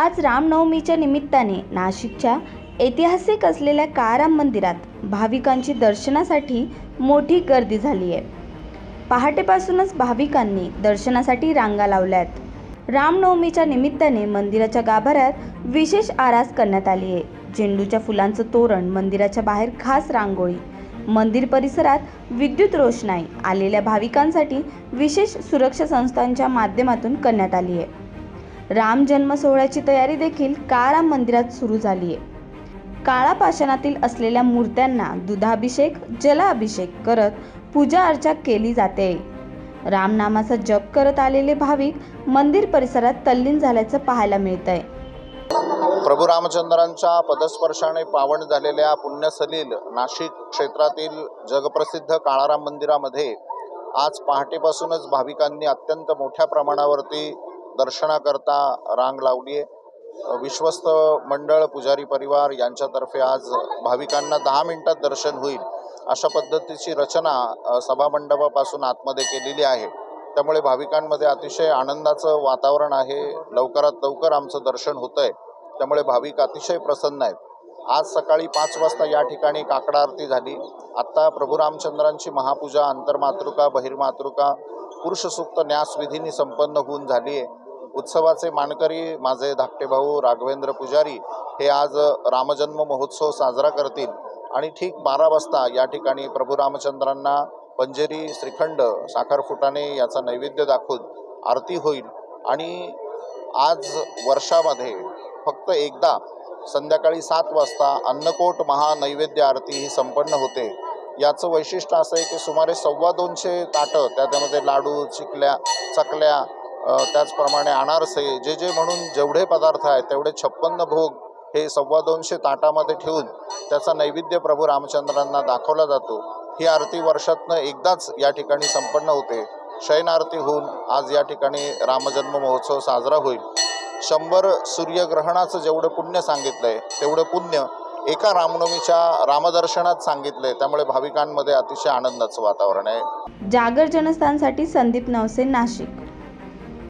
आज रामनवमीच्या निमित्ताने नाशिकच्या ऐतिहासिक असलेल्या काराम मंदिरात भाविकांची दर्शनासाठी मोठी गर्दी झाली आहे. पहाटेपासूनच भाविकांनी दर्शनासाठी रांगा लावल्यात. रामनवमीच्या निमित्ताने मंदिराच्या गाभाऱ्यात विशेष आरास करण्यात आली आहे. झेंडूच्या फुलांचं तोरण मंदिराच्या बाहेर खास रांगोळी मंदिर परिसरात विद्युत रोषणाई आलेल्या भाविकांसाठी विशेष सुरक्षा संस्थांच्या माध्यमातून करण्यात आली आहे. राम जन्म सोहळ्याची तयारी देखील काळा मंदिरात सुरू झाली आहे काळा पाषाणातील असलेल्या मूर्त्यांना दुधाभिषेक जलाभिषेक करत पूजा अर्चा केली जाते. रामनामाचा जप करत आलेले भाविक मंदिर परिसरात तल्लीन झाल्याचं पाहायला मिळतंय. प्रभू रामचंद्रांच्या पदस्पर्शाने पावन झालेल्या पुण्यसलील नाशिक क्षेत्रातील जगप्रसिद्ध काळाराम मंदिरामध्ये आज पहाटेपासूनच भाविकांनी अत्यंत मोठ्या प्रमाणावरती दर्शनाकरता रांग लावली आहे. विश्वस्त मंडळ पुजारी परिवार यांच्यातर्फे आज भाविकांना दहा मिनिटात दर्शन होईल अशा पद्धतीची रचना सभामंडपापासून आतमध्ये केलेली आहे. त्यामुळे भाविकांमध्ये अतिशय आनंदाचं वातावरण आहे. लवकरात लवकर आमचं दर्शन होतं आहे त्यामुळे भाविक अतिशय प्रसन्न आहेत. आज सकाळी पाच वाजता या ठिकाणी काकडा आरती झाली. आत्ता प्रभू रामचंद्रांची महापूजा अंतर्मातृका बहिर्मातृका पुरुषसूक्त न्यासविधीनी संपन्न होऊन झाली आहे. उत्सवाचे मानकरी माझे धाकटे भाऊ राघवेंद्र पुजारी हे आज रामजन्म महोत्सव साजरा करतील. आणि ठीक बारा वाजता या ठिकाणी प्रभू रामचंद्रांना पंजेरी श्रीखंड साखरफुटाने याचा नैवेद्य दाखवून आरती होईल. आणि आज वर्षामध्ये फक्त एकदा संध्याकाळी सात वाजता अन्नकोट महानैवेद्य आरती ही संपन्न होते. याचं वैशिष्ट्य असं आहे की सुमारे सव्वा दोनशे ताटं त्याच्यामध्ये लाडू चिकल्या चकल्या त्याचप्रमाणे अनारसे जे जे म्हणून जेवढे पदार्थ आहेत तेवढे छप्पन्न भोग हे सव्वा दोनशे ताटामध्ये ठेवून त्याचा नैवेद्य प्रभू रामचंद्रांना दाखवला जातो. ही आरती वर्षातनं एकदाच या ठिकाणी संपन्न होते. शयन आरती होऊन आज या ठिकाणी रामजन्म महोत्सव साजरा होईल. शंभर सूर्यग्रहणाचं जेवढं पुण्य सांगितलंय तेवढं पुण्य एका रामनवमीच्या रामदर्शनात सांगितलंय. त्यामुळे भाविकांमध्ये अतिशय आनंदाचं वातावरण आहे. जागर जनस्थानसाठी संदीप नवसे नाशिक.